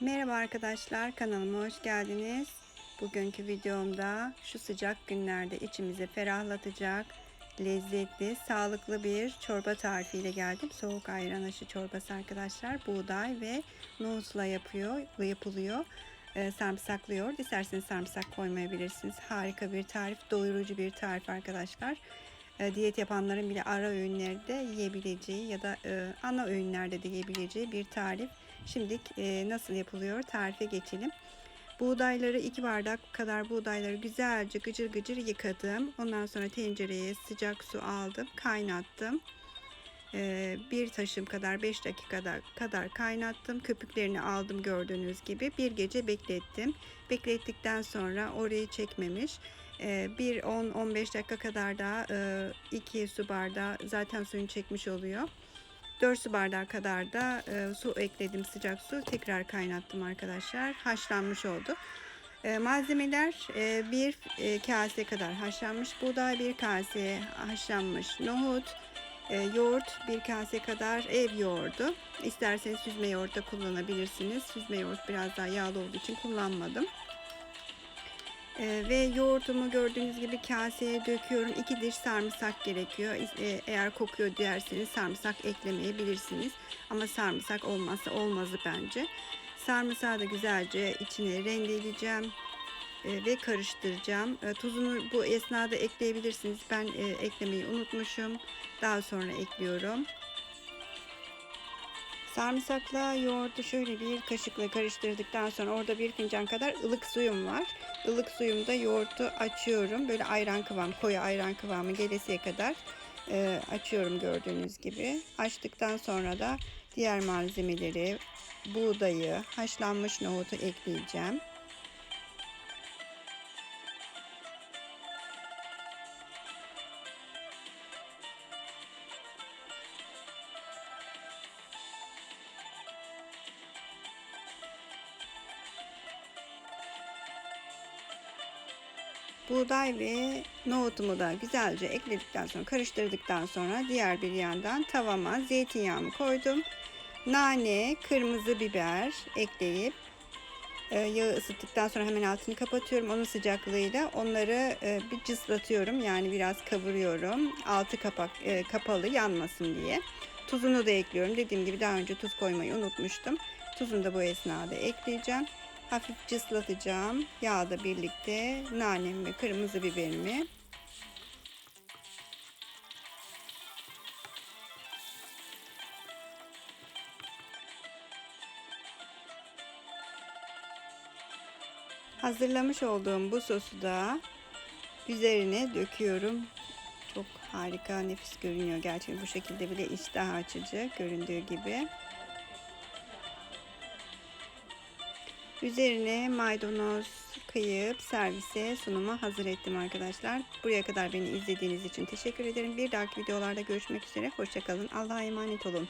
Merhaba arkadaşlar kanalıma hoş geldiniz. Bugünkü videomda şu sıcak günlerde içimizi ferahlatacak lezzetli, sağlıklı bir çorba tarifiyle geldim. Soğuk ayran aşı çorbası arkadaşlar. Buğday ve nohutla yapıyor, yapılıyor. Ee, sarımsaklıyor. İsterseniz sarımsak koymayabilirsiniz. Harika bir tarif, doyurucu bir tarif arkadaşlar. Ee, diyet yapanların bile ara öğünlerde yiyebileceği ya da e, ana öğünlerde de yiyebileceği bir tarif. Şimdi e, nasıl yapılıyor tarife geçelim. Buğdayları 2 bardak kadar buğdayları güzelce gıcır gıcır yıkadım. Ondan sonra tencereye sıcak su aldım, kaynattım. Bir taşım kadar 5 dakikada kadar kaynattım. Köpüklerini aldım gördüğünüz gibi. Bir gece beklettim. Beklettikten sonra orayı çekmemiş. Ee, bir 10-15 dakika kadar daha 2 e, su bardağı zaten suyunu çekmiş oluyor. 4 su bardağı kadar da e, su ekledim sıcak su. Tekrar kaynattım arkadaşlar. Haşlanmış oldu. E, malzemeler bir kase kadar haşlanmış buğday, bir kase haşlanmış nohut, yoğurt bir kase kadar ev yoğurdu. İsterseniz süzme yoğurt da kullanabilirsiniz. Süzme yoğurt biraz daha yağlı olduğu için kullanmadım. Ee, ve yoğurtumu gördüğünüz gibi kaseye döküyorum. 2 diş sarımsak gerekiyor. Ee, eğer kokuyor derseniz sarımsak eklemeyebilirsiniz. Ama sarımsak olmazsa olmazı bence. Sarımsağı da güzelce içine rendeleyeceğim e, ve karıştıracağım. E, tuzunu bu esnada ekleyebilirsiniz. Ben e, eklemeyi unutmuşum. Daha sonra ekliyorum. Sarımsakla yoğurdu şöyle bir kaşıkla karıştırdıktan sonra orada bir fincan kadar ılık suyum var. Ilık suyumda yoğurtu açıyorum. Böyle ayran kıvam, koyu ayran kıvamı gelesiye kadar e, açıyorum gördüğünüz gibi. Açtıktan sonra da diğer malzemeleri, buğdayı, haşlanmış nohutu ekleyeceğim. Buğday ve nohutumu da güzelce ekledikten sonra karıştırdıktan sonra diğer bir yandan tavama zeytinyağımı koydum. Nane, kırmızı biber ekleyip e, yağı ısıttıktan sonra hemen altını kapatıyorum. Onun sıcaklığıyla onları e, bir cıslatıyorum. Yani biraz kavuruyorum. Altı kapak e, kapalı yanmasın diye. Tuzunu da ekliyorum. Dediğim gibi daha önce tuz koymayı unutmuştum. Tuzunu da bu esnada ekleyeceğim. Hafif cıslatacağım. Yağda birlikte nanem ve kırmızı biberimi. Hazırlamış olduğum bu sosu da üzerine döküyorum. Çok harika, nefis görünüyor. Gerçekten bu şekilde bile iştah açıcı göründüğü gibi. Üzerine maydanoz kıyıp servise sunuma hazır ettim arkadaşlar. Buraya kadar beni izlediğiniz için teşekkür ederim. Bir dahaki videolarda görüşmek üzere. Hoşçakalın. Allah'a emanet olun.